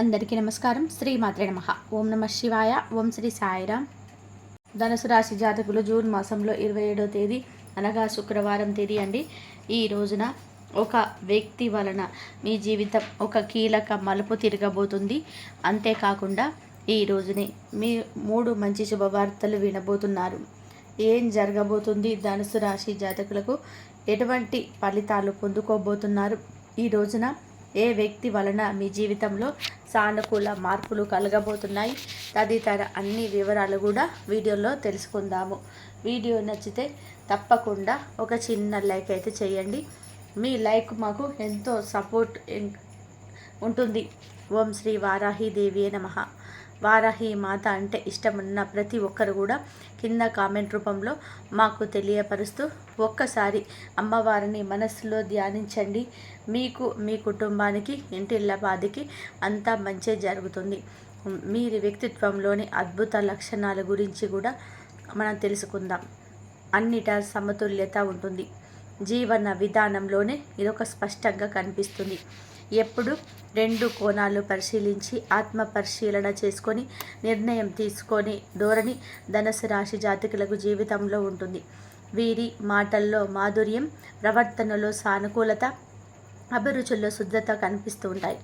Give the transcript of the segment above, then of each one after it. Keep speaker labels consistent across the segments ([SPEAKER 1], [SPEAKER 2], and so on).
[SPEAKER 1] అందరికీ నమస్కారం. శ్రీ మాత్రే నమ. ఓం నమ శివాయ. ఓం శ్రీ సాయిరామ్ ధనుసు రాశి జాతకులు జూన్ మాసంలో ఇరవై ఏడో తేదీ అనగా శుక్రవారం తేదీ అండి. ఈ రోజున ఒక వ్యక్తి వలన మీ జీవితం ఒక కీలక మలుపు తిరగబోతుంది. అంతేకాకుండా ఈ రోజునే మీ మూడు మంచి శుభవార్తలు వినబోతున్నారు. ఏం జరగబోతుంది? ధనుసు రాశి జాతకులకు ఎటువంటి ఫలితాలు పొందుకోబోతున్నారు? ఈ రోజున ఏ వ్యక్తి వలన మీ జీవితంలో సానుకూల మార్పులు కలగబోతున్నాయి? తదితర అన్ని వివరాలు కూడా వీడియోలో తెలుసుకుందాము. వీడియో నచ్చితే తప్పకుండా ఒక చిన్న లైక్ అయితే చేయండి. మీ లైక్ మాకు ఎంతో సపోర్ట్ ఉంటుంది. ఓం శ్రీ వారాహి నమ. వారాహి మాత అంటే ఇష్టమున్న ప్రతి ఒక్కరు కూడా కింద కామెంట్ రూపంలో మాకు తెలియపరుస్తూ ఒక్కసారి అమ్మవారిని మనస్సులో ధ్యానించండి. మీకు మీ కుటుంబానికి ఇంటిల్లపాదికి అంతా మంచి జరుగుతుంది. మీరు వ్యక్తిత్వంలోని అద్భుత లక్షణాల గురించి కూడా మనం తెలుసుకుందాం. అన్నిట సమతుల్యత ఉంటుంది. జీవన విధానంలోనే ఇదొక స్పష్టంగా కనిపిస్తుంది. ఎప్పుడు రెండు కోణాలు పరిశీలించి ఆత్మ పరిశీలన చేసుకొని నిర్ణయం తీసుకొని ధోరణి ధనసు రాశి జాతకులకు జీవితంలో ఉంటుంది. వీరి మాటల్లో మాధుర్యం ప్రవర్తనలో సానుకూలత అభిరుచుల్లో శుద్ధత కనిపిస్తూ ఉంటాయి.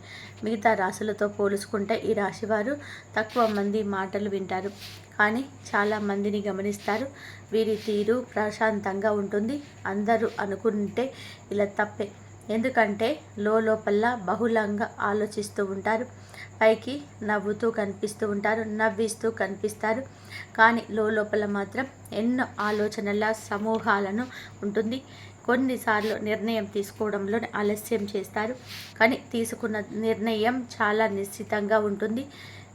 [SPEAKER 1] మిగతా రాశులతో పోల్చుకుంటే ఈ రాశివారు తక్కువ మంది మాటలు వింటారు. కానీ చాలా మందిని గమనిస్తారు. వీరి తీరు ప్రశాంతంగా ఉంటుంది. అందరూ అనుకుంటే ఇలా తప్పే. ఎందుకంటే లోపల బహుళంగా ఆలోచిస్తూ ఉంటారు. పైకి నవ్వుతూ కనిపిస్తూ ఉంటారు నవ్విస్తూ కనిపిస్తారు. కానీ లోపల మాత్రం ఎన్నో ఆలోచనల సమూహాలను ఉంటుంది. కొన్నిసార్లు నిర్ణయం తీసుకోవడంలో ఆలస్యం చేస్తారు. కానీ తీసుకున్న నిర్ణయం చాలా నిశ్చితంగా ఉంటుంది.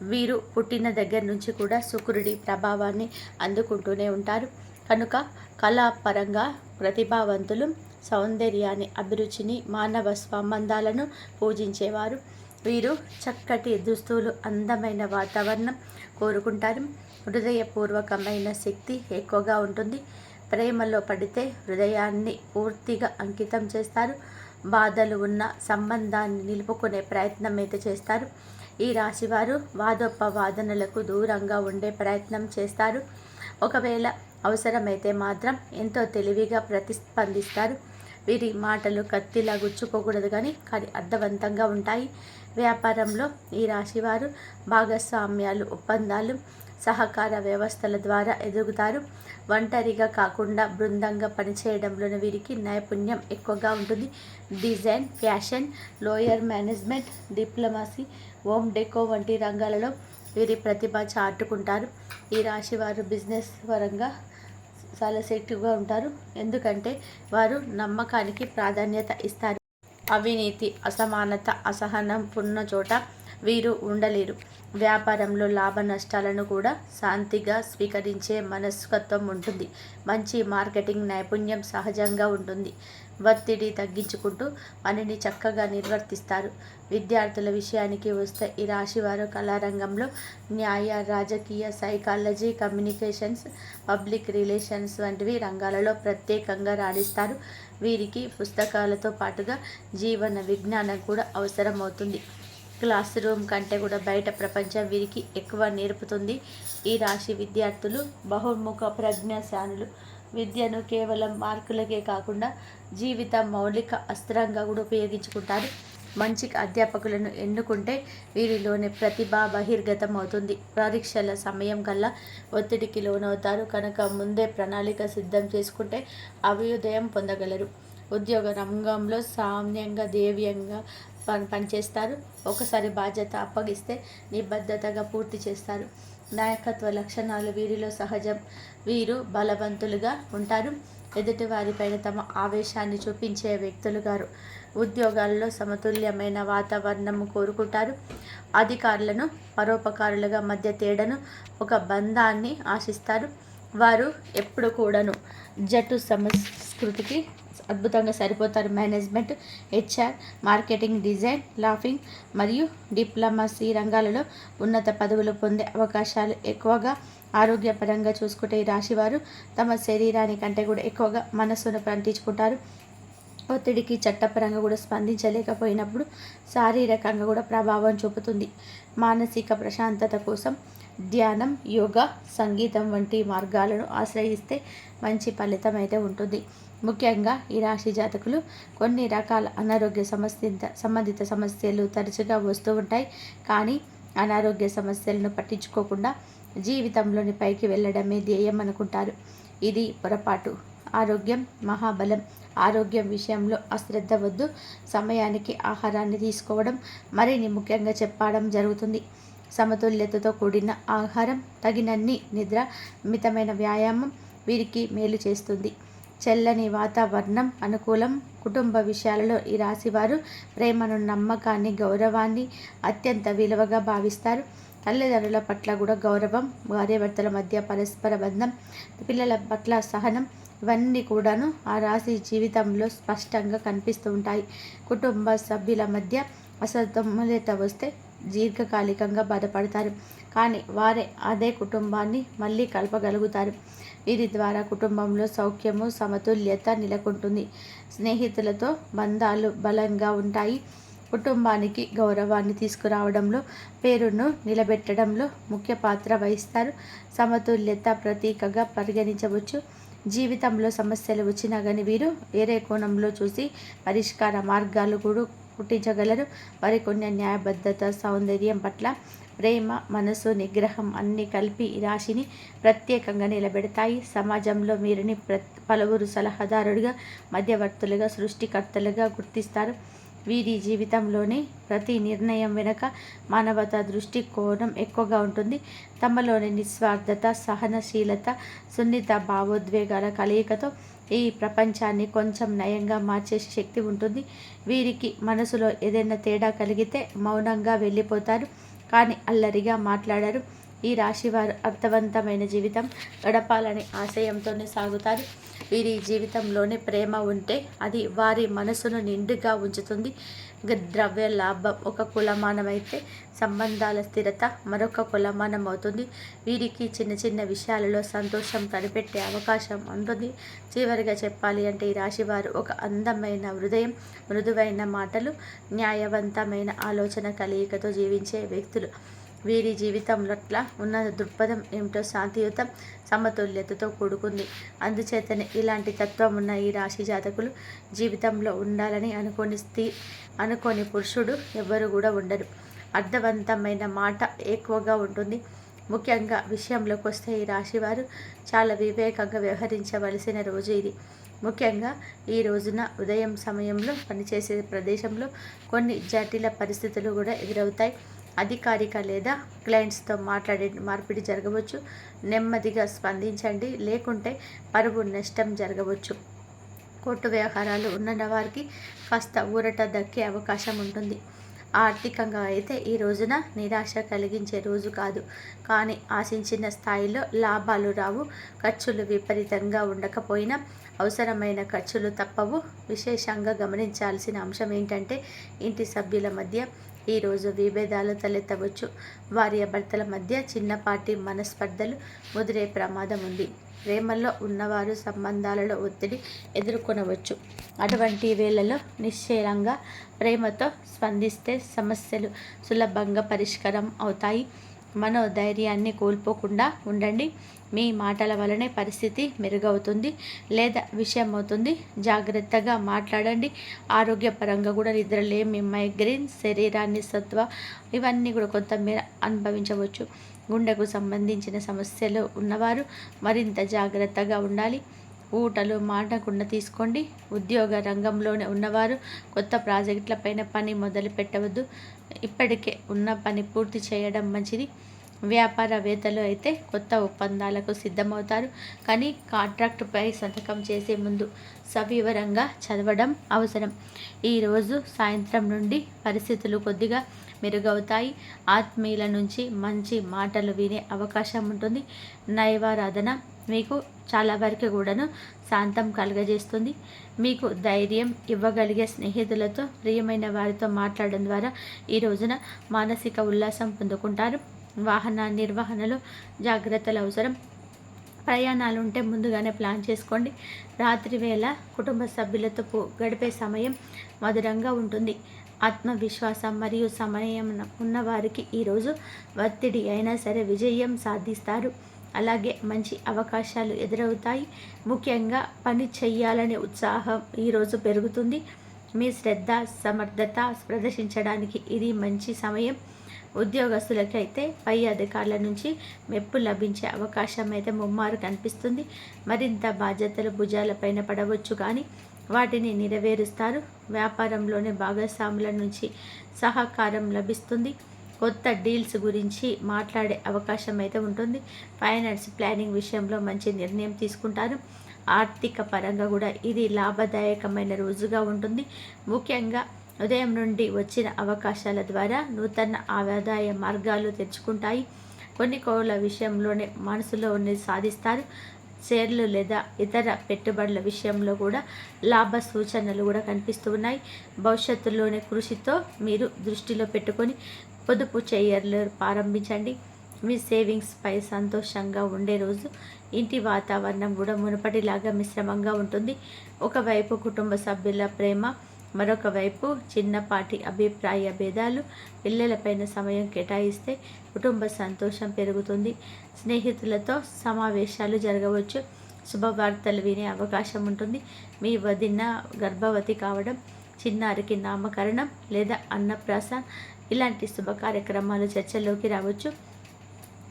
[SPEAKER 1] వీరు పుట్టిన దగ్గర నుంచి కూడా శుక్రుడి ప్రభావాన్ని అందుకుంటూనే ఉంటారు. కనుక కళాపరంగా ప్రతిభావంతులు సౌందర్యాన్ని అభిరుచిని మానవ సంబంధాలను పూజించేవారు. వీరు చక్కటి దుస్తులు అందమైన వాతావరణం కోరుకుంటారు. హృదయపూర్వకమైన శక్తి ఎక్కువగా ఉంటుంది. ప్రేమలో పడితే హృదయాన్ని పూర్తిగా అంకితం చేస్తారు. బాధలు ఉన్న సంబంధాన్ని నిలుపుకునే ప్రయత్నం అయితే చేస్తారు. ఈ రాశివారు వాదోపవాదనలకు దూరంగా ఉండే ప్రయత్నం చేస్తారు. ఒకవేళ అవసరమైతే మాత్రం ఎంతో తెలివిగా ప్రతిస్పందిస్తారు. వీరి మాటలు కత్తిలా గుచ్చుకోకూడదు కానీ కానీ అర్థవంతంగా ఉంటాయి. వ్యాపారంలో ఈ రాశివారు భాగస్వామ్యాలు ఒప్పందాలు సహకార వ్యవస్థల ద్వారా ఎదుగుతారు. ఒంటరిగా కాకుండా బృందంగా పనిచేయడంలోని వీరికి నైపుణ్యం ఎక్కువగా ఉంటుంది. Design fashion lawyer management diplomacy home deco వంటి రంగాలలో వీరి ప్రతిభ చాటుకుంటారు. ఈ రాశి వారు బిజినెస్ పరంగా చాలా సెక్టివ్గా ఉంటారు. ఎందుకంటే వారు నమ్మకానికి ప్రాధాన్యత ఇస్తారు. అవినీతి అసమానత అసహనం ఉన్న చోట వీరు ఉండలేరు. వ్యాపారంలో లాభ నష్టాలను కూడా శాంతిగా స్వీకరించే మనస్కత్వం ఉంటుంది. మంచి మార్కెటింగ్ నైపుణ్యం సహజంగా ఉంటుంది. ఒత్తిడి తగ్గించుకుంటూ పనిని చక్కగా నిర్వర్తిస్తారు. విద్యార్థుల విషయానికి వస్తే ఈ రాశివారు కళారంగంలో న్యాయ రాజకీయ సైకాలజీ కమ్యూనికేషన్స్ పబ్లిక్ రిలేషన్స్ వంటివి రంగాలలో ప్రత్యేకంగా రాణిస్తారు. వీరికి పుస్తకాలతో పాటుగా జీవన విజ్ఞానం కూడా అవసరమవుతుంది. క్లాస్ రూమ్ కంటే కూడా బయట ప్రపంచం వీరికి ఎక్కువ నేర్పుతుంది. ఈ రాశి విద్యార్థులు బహుముఖ ప్రజ్ఞాశానులు విద్యను కేవలం మార్కులకే కాకుండా జీవిత మౌలిక అస్త్రంగా కూడా ఉపయోగించుకుంటారు. మంచి అధ్యాపకులను ఎన్నుకుంటే వీరిలోని ప్రతిభ బహిర్గతం అవుతుంది పరీక్షల సమయం కల్లా ఒత్తిడికి లోనవుతారు. కనుక ముందే ప్రణాళిక సిద్ధం చేసుకుంటే అభ్యుదయం పొందగలరు. ఉద్యోగ రంగంలో సామ్యంగా దేవ్యంగా పని పనిచేస్తారు ఒకసారి బాధ్యత అప్పగిస్తే నిబద్ధతగా పూర్తి చేస్తారు. నాయకత్వ లక్షణాలు వీరిలో సహజం. వీరు బలవంతులుగా ఉంటారు. ఎదుటి వారిపైన తమ ఆవేశాన్ని చూపించే వ్యక్తులు గారు. ఉద్యోగాల్లో సమతుల్యమైన వాతావరణం కోరుకుంటారు. అధికారులను పరోపకారులుగా మధ్య తేడను ఒక బంధాన్ని ఆశిస్తారు. వారు ఎప్పుడు కూడాను జట్టు సంస్కృతికి అద్భుతంగా సరిపోతారు management HR marketing design laughing మరియు డిప్లొమసీ రంగాలలో ఉన్నత పదవులు పొందే అవకాశాలు ఎక్కువగా ఆరోగ్యపరంగా చూసుకుంటే ఈ రాశివారు తమ శరీరానికంటే కూడా ఎక్కువగా మనస్సును పండించుకుంటారు. ఒత్తిడికి చట్టపరంగా కూడా స్పందించలేకపోయినప్పుడు శారీరకంగా కూడా ప్రభావం చూపుతుంది. మానసిక ప్రశాంతత కోసం ధ్యానం యోగా సంగీతం వంటి మార్గాలను ఆశ్రయిస్తే మంచి ఫలితం అయితే ఉంటుంది. ముఖ్యంగా ఈ రాశి జాతకులు కొన్ని రకాల అనారోగ్య సమస్య సంబంధిత సమస్యలు తరచుగా వస్తూ ఉంటాయి. కానీ అనారోగ్య సమస్యలను పట్టించుకోకుండా జీవితంలోని పైకి వెళ్ళడమే ధ్యేయం అనుకుంటారు. ఇది పొరపాటు. ఆరోగ్యం మహాబలం. ఆరోగ్యం విషయంలో అశ్రద్ధ వద్దు. సమయానికి ఆహారాన్ని తీసుకోవడం మరిన్ని ముఖ్యంగా చెప్పడం జరుగుతుంది. సమతుల్యతతో కూడిన ఆహారం తగినన్ని నిద్ర మితమైన వ్యాయామం వీరికి మేలు చేస్తుంది. చల్లని వాతావరణం అనుకూలం కుటుంబ విషయాలలో ఈ రాశివారు ప్రేమను నమ్మకాన్ని గౌరవాన్ని అత్యంత విలువగా భావిస్తారు. తల్లిదండ్రుల పట్ల కూడా గౌరవం భార్యాభర్తల మధ్య పరస్పర బంధం పిల్లల పట్ల సహనం ఇవన్నీ కూడాను ఆ రాశి జీవితంలో స్పష్టంగా కనిపిస్తూ ఉంటాయి. కుటుంబ సభ్యుల మధ్య అసమతుల్యత వస్తే దీర్ఘకాలికంగా బాధపడతారు. కానీ వారే అదే కుటుంబాన్ని మళ్ళీ కలపగలుగుతారు. వీరి ద్వారా కుటుంబంలో సౌఖ్యము సమతుల్యత నెలకొంటుంది. స్నేహితులతో బంధాలు బలంగా ఉంటాయి. కుటుంబానికి గౌరవాన్ని తీసుకురావడంలో పేరును నిలబెట్టడంలో ముఖ్య పాత్ర వహిస్తారు. సమతుల్యత ప్రతీకగా పరిగణించవచ్చు. జీవితంలో సమస్యలు వచ్చినా కానీ వీరు వేరే కోణంలో చూసి పరిష్కార మార్గాలు కూడా పుట్టించగలరు. మరికొన్ని న్యాయబద్ధత సౌందర్యం పట్ల ప్రేమ మనసు నిగ్రహం అన్ని కలిపి రాశిని ప్రత్యేకంగా నిలబెడతాయి. సమాజంలో మీరుని ప్ర పలువురు సలహాదారుడిగా మధ్యవర్తులుగా సృష్టికర్తలుగా గుర్తిస్తారు. వీరి జీవితంలోని ప్రతి నిర్ణయం వెనుక మానవతా దృష్టికోణం ఎక్కువగా ఉంటుంది. తమలోని నిస్వార్థత సహనశీలత సున్నిత భావోద్వేగాల కలయికతో ఈ ప్రపంచాన్ని కొంచెం నయంగా మార్చే శక్తి ఉంటుంది. వీరికి మనసులో ఏదైనా తేడా కలిగితే మౌనంగా వెళ్ళిపోతారు. కానీ అల్లరిగా మాట్లాడారు. ఈ రాశివారు అర్థవంతమైన జీవితం గడపాలని ఆశయంతోనే సాగుతారు. వీరి జీవితంలోనే ప్రేమ ఉంటే అది వారి మనసును నిండుగా ఉంచుతుంది. ద్రవ్య లాభం ఒక కులమానం అయితే సంబంధాల స్థిరత మరొక కులమానం అవుతుంది వీరికి చిన్న చిన్న విషయాలలో సంతోషం కనిపెట్టే అవకాశం ఉంటుంది. చివరిగా చెప్పాలి అంటే ఈ రాశివారు ఒక అందమైన హృదయం మృదువైన మాటలు న్యాయవంతమైన ఆలోచన కలయికతో జీవించే వ్యక్తులు. వీరి జీవితంలో ఉన్న దృక్పథం ఏమిటో శాంతియుతం సమతుల్యతతో కూడుకుంది. అందుచేతనే ఇలాంటి తత్వం ఉన్న ఈ రాశి జాతకులు జీవితంలో ఉండాలని అనుకోని స్థి అనుకోని పురుషుడు ఎవరు కూడా ఉండరు. అర్థవంతమైన మాట ఎక్కువగా ఉంటుంది. ముఖ్యంగా విషయంలోకి వస్తే ఈ రాశివారు చాలా వివేకంగా వ్యవహరించవలసిన రోజు ఇది. ముఖ్యంగా ఈ రోజున ఉదయం సమయంలో పనిచేసే ప్రదేశంలో కొన్ని జటిల పరిస్థితులు కూడా ఎదురవుతాయి. అధికారిక లేదా క్లయింట్స్తో మాట్లాడే మార్పిడి జరగవచ్చు. నెమ్మదిగా స్పందించండి. లేకుంటే పరువు నష్టం జరగవచ్చు. కోర్టు వ్యవహారాలు ఉన్న వారికి కాస్త ఊరట దక్కే అవకాశం ఉంటుంది. ఆర్థికంగా అయితే ఈ రోజున నిరాశ కలిగించే రోజు కాదు. కానీ ఆశించిన స్థాయిలో లాభాలు రావు. ఖర్చులు విపరీతంగా ఉండకపోయినా అవసరమైన ఖర్చులు తప్పవు. విశేషంగా గమనించాల్సిన అంశం ఏంటంటే ఇంటి సభ్యుల మధ్య ఈరోజు విభేదాలు తలెత్తవచ్చు. భార్య భర్తల మధ్య చిన్నపాటి మనస్పర్ధలు ముదిరే ప్రమాదం ఉంది. ప్రేమల్లో ఉన్నవారు సంబంధాలలో ఒత్తిడి ఎదుర్కొనవచ్చు. అటువంటి వేళలో నిశ్చయంగా ప్రేమతో స్పందిస్తే సమస్యలు సులభంగా పరిష్కారం అవుతాయి. మనోధైర్యాన్ని కోల్పోకుండా ఉండండి. మీ మాటల వలనే పరిస్థితి మెరుగవుతుంది లేదా విషయం అవుతుంది జాగ్రత్తగా మాట్లాడండి. ఆరోగ్యపరంగా కూడా నిద్రలేమి మైగ్రేన్ శరీరాన్ని సత్వ ఇవన్నీ కూడా కొంతమేర అనుభవించవచ్చు. గుండెకు సంబంధించిన సమస్యలు ఉన్నవారు మరింత జాగ్రత్తగా ఉండాలి. ఊటలు మాటకుండా తీసుకోండి. ఉద్యోగ రంగంలోనే ఉన్నవారు కొత్త ప్రాజెక్టులపైన పని మొదలు పెట్టవద్దు ఇప్పటికే ఉన్న పని పూర్తి చేయడం మంచిది. వ్యాపారవేత్తలు అయితే కొత్త ఒప్పందాలకు సిద్ధమవుతారు. కానీ కాంట్రాక్టుపై సంతకం చేసే ముందు సవివరంగా చదవడం అవసరం. ఈరోజు సాయంత్రం నుండి పరిస్థితులు కొద్దిగా మెరుగవుతాయి. ఆత్మీయుల నుంచి మంచి మాటలు వినే అవకాశం ఉంటుంది. నైవారాధన మీకు చాలా వరకు కూడాను శాంతం కలుగజేస్తుంది. మీకు ధైర్యం ఇవ్వగలిగే స్నేహితులతో ప్రియమైన వారితో మాట్లాడడం ద్వారా ఈ రోజున మానసిక ఉల్లాసం పొందుకుంటారు. వాహన నిర్వహణలో జాగ్రత్తలు అవసరం. ప్రయాణాలు ఉంటే ముందుగానే ప్లాన్ చేసుకోండి. రాత్రి వేళ కుటుంబ సభ్యులతో గడిపే సమయం మధురంగా ఉంటుంది. ఆత్మవిశ్వాసం మరియు సమయం ఉన్నవారికి ఈరోజు ఒత్తిడి అయినా సరే విజయం సాధిస్తారు. అలాగే మంచి అవకాశాలు ఎదురవుతాయి. ముఖ్యంగా పని చెయ్యాలనే ఉత్సాహం ఈరోజు పెరుగుతుంది. మీ శ్రద్ధ సమర్థత ప్రదర్శించడానికి ఇది మంచి సమయం. ఉద్యోగస్తులకైతే పై అధికారుల నుంచి మెప్పు లభించే అవకాశం అయితే ముమ్మారు కనిపిస్తుంది. మరింత బాధ్యతలు భుజాలపైన పడవచ్చు కానీ వాటిని నెరవేరుస్తారు. వ్యాపారంలోని భాగస్వాముల నుంచి సహకారం లభిస్తుంది. కొత్త డీల్స్ గురించి మాట్లాడే అవకాశం అయితే ఉంటుంది. ఫైనాన్స్ ప్లానింగ్ విషయంలో మంచి నిర్ణయం తీసుకుంటారు. ఆర్థిక పరంగా కూడా ఇది లాభదాయకమైన రోజుగా ఉంటుంది. ముఖ్యంగా ఉదయం నుండి వచ్చిన అవకాశాల ద్వారా నూతన ఆదాయ మార్గాలు తెచ్చుకుంటాయి కొన్ని కోళ్ళ విషయంలోనే మనసులో ఉన్నది సాధిస్తారు. షేర్లు లేదా ఇతర పెట్టుబడుల విషయంలో కూడా లాభ సూచనలు కూడా కనిపిస్తూ ఉన్నాయి భవిష్యత్తులోనే కృషితో మీరు దృష్టిలో పెట్టుకొని పొదుపు చేయర్లు ప్రారంభించండి. మీ సేవింగ్స్ పై సంతోషంగా ఉండే రోజు ఇంటి వాతావరణం కూడా మునుపటిలాగా మిశ్రమంగా ఉంటుంది. ఒకవైపు కుటుంబ సభ్యుల ప్రేమ మరొక వైపు చిన్నపాటి అభిప్రాయ భేదాలు పిల్లలపైన సమయం కేటాయిస్తే కుటుంబ సంతోషం పెరుగుతుంది. స్నేహితులతో సమావేశాలు జరగవచ్చు. శుభవార్తలు వినే అవకాశం ఉంటుంది. మీ వదిన గర్భవతి కావడం చిన్నారికి నామకరణం లేదా అన్నప్రాస ఇలాంటి శుభ కార్యక్రమాలు చర్చలోకి రావచ్చు.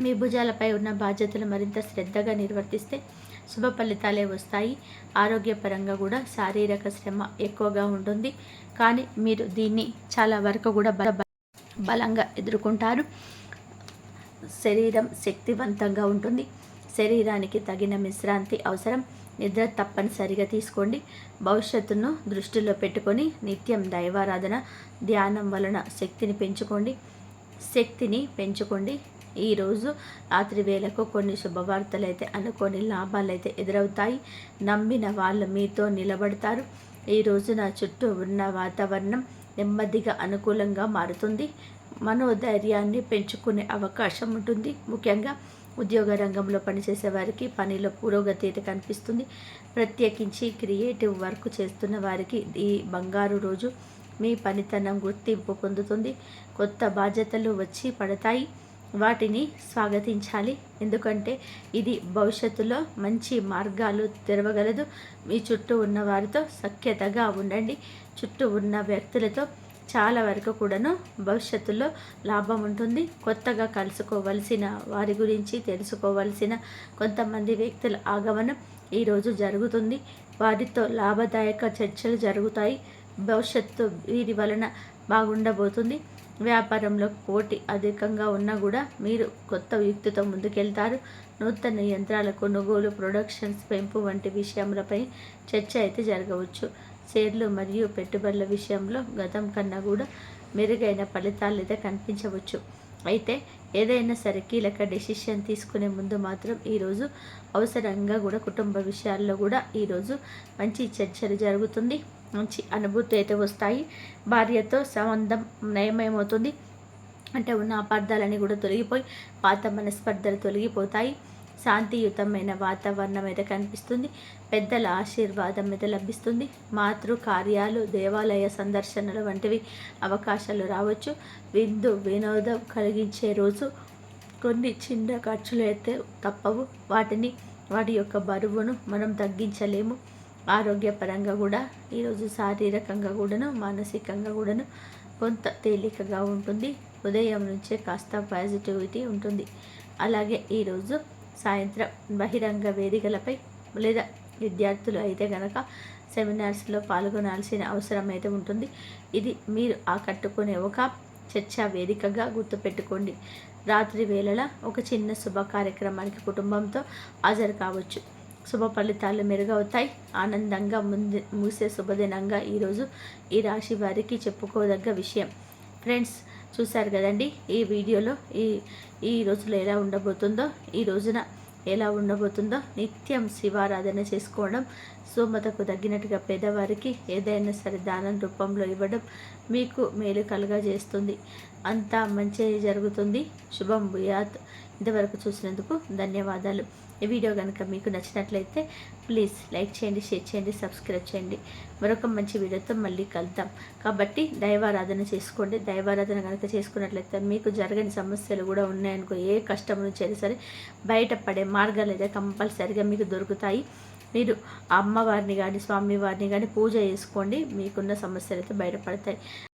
[SPEAKER 1] మీ భుజాలపై ఉన్న బాధ్యతలు మరింత శ్రద్ధగా నిర్వర్తిస్తే శుభ ఫలితాలే వస్తాయి. ఆరోగ్యపరంగా కూడా శారీరక శ్రమ ఎక్కువగా ఉంటుంది. కానీ మీరు దీన్ని చాలా వరకు కూడా బల బలంగా ఎదుర్కొంటారు. శరీరం శక్తివంతంగా ఉంటుంది. శరీరానికి తగిన విశ్రాంతి అవసరం. నిద్ర తప్పనిసరిగా తీసుకోండి. భవిష్యత్తును దృష్టిలో పెట్టుకొని నిత్యం దైవారాధన ధ్యానం వలన శక్తిని పెంచుకోండి. శక్తిని పెంచుకోండి. ఈరోజు రాత్రి వేళకు కొన్ని శుభవార్తలు అయితే అనుకోని లాభాలు అయితే ఎదురవుతాయి. నమ్మిన వాళ్ళు మీతో నిలబడతారు. ఈ నా చుట్టూ ఉన్న వాతావరణం నెమ్మదిగా అనుకూలంగా మారుతుంది. మనోధైర్యాన్ని పెంచుకునే అవకాశం ఉంటుంది. ముఖ్యంగా ఉద్యోగ రంగంలో పనిచేసే వారికి పనిలో పురోగతి అయితే కనిపిస్తుంది. ప్రత్యేకించి క్రియేటివ్ వర్క్ చేస్తున్న వారికి ఈ బంగారు రోజు మీ పనితనం గుర్తింపు పొందుతుంది. కొత్త బాధ్యతలు వచ్చి పడతాయి. వాటిని స్వాగతించాలి. ఎందుకంటే ఇది భవిష్యత్తులో మంచి మార్గాలు తెరవగలదు. మీ చుట్టూ ఉన్న వారితో సఖ్యతగా ఉండండి. చుట్టూ ఉన్న వ్యక్తులతో చాలా వరకు కూడాను భవిష్యత్తులో లాభం ఉంటుంది. కొత్తగా కలుసుకోవలసిన వారి గురించి తెలుసుకోవలసిన కొంతమంది వ్యక్తుల ఆగమనం ఈరోజు జరుగుతుంది. వారితో లాభదాయక చర్చలు జరుగుతాయి. భవిష్యత్తు వీరి వలన బాగుండబోతుంది. వ్యాపారంలో పోటీ అధికంగా ఉన్నా కూడా మీరు కొత్త యుక్తితో ముందుకెళ్తారు. నూతన యంత్రాల కొనుగోలు ప్రొడక్షన్స్ పెంపు వంటి విషయములపై చర్చ అయితే జరగవచ్చు. షేర్లు మరియు పెట్టుబడుల విషయంలో గతం కన్నా కూడా మెరుగైన ఫలితాలు అయితే కనిపించవచ్చు. అయితే ఏదైనా సరే కీలక డెసిషన్ తీసుకునే ముందు మాత్రం ఈరోజు అవసరంగా కూడా కుటుంబ విషయాల్లో కూడా ఈరోజు మంచి చర్చలు జరుగుతుంది. మంచి అనుభూతి అయితే వస్తాయి. భార్యతో సంబంధం నయమేమవుతుంది అంటే ఉన్న అపార్థాలన్నీ కూడా తొలగిపోయి పాత మనస్పర్ధలు తొలగిపోతాయి. శాంతియుతమైన వాతావరణం అయితే కనిపిస్తుంది. పెద్దల ఆశీర్వాదం అయితే లభిస్తుంది. మాతృ కార్యాలు దేవాలయ సందర్శనలు వంటివి అవకాశాలు రావచ్చు. విందు వినోదం కలిగించే రోజు. కొన్ని చిన్న ఖర్చులు అయితే తప్పవు. వాటిని వాటి యొక్క బరువును మనం తగ్గించలేము. ఆరోగ్యపరంగా కూడా ఈరోజు శారీరకంగా కూడాను మానసికంగా కూడాను కొంత తేలికగా ఉంటుంది. ఉదయం నుంచే కాస్త పాజిటివిటీ ఉంటుంది. అలాగే ఈరోజు సాయంత్రం బహిరంగ వేదికలపై లేదా విద్యార్థులు అయితే గనక సెమినార్స్లో పాల్గొనాల్సిన అవసరం అయితే ఉంటుంది. ఇది మీరు ఆకట్టుకునే ఒక చర్చా వేదికగా గుర్తుపెట్టుకోండి. రాత్రి వేళల ఒక చిన్న శుభ కార్యక్రమానికి కుటుంబంతో హాజరు కావచ్చు. శుభ ఫలితాలు మెరుగవుతాయి. ఆనందంగా ముందు మూసే శుభదినంగా ఈరోజు ఈ రాశి వారికి చెప్పుకోదగ్గ విషయం. ఫ్రెండ్స్ చూశారు కదండి ఈ వీడియోలో ఈ ఈ రోజులో ఎలా ఉండబోతుందో ఈ రోజున ఎలా ఉండబోతుందో నిత్యం శివారాధన చేసుకోవడం సోమతకు తగ్గినట్టుగా పేదవారికి ఏదైనా సరే దానం రూపంలో ఇవ్వడం మీకు మేలు కలుగజేస్తుంది. అంతా మంచి జరుగుతుంది. శుభం భూయాత్. ఇంతవరకు చూసినందుకు ధన్యవాదాలు. ఈ వీడియో కనుక మీకు నచ్చినట్లయితే ప్లీజ్ లైక్ చేయండి షేర్ చేయండి సబ్స్క్రైబ్ చేయండి. మరొక మంచి వీడియోతో మళ్ళీ కలుద్దాం. కాబట్టి దైవారాధన చేసుకోండి. దైవారాధన కనుక చేసుకున్నట్లయితే మీకు జరగని సమస్యలు కూడా ఉన్నాయనుకో ఏ కష్టం నుంచి అయినా సరే బయటపడే మార్గాలు అయితే కంపల్సరిగా మీకు దొరుకుతాయి. మీరు అమ్మవారిని కానీ స్వామివారిని కానీ పూజ చేసుకోండి. మీకున్న సమస్యలు అయితే బయటపడతాయి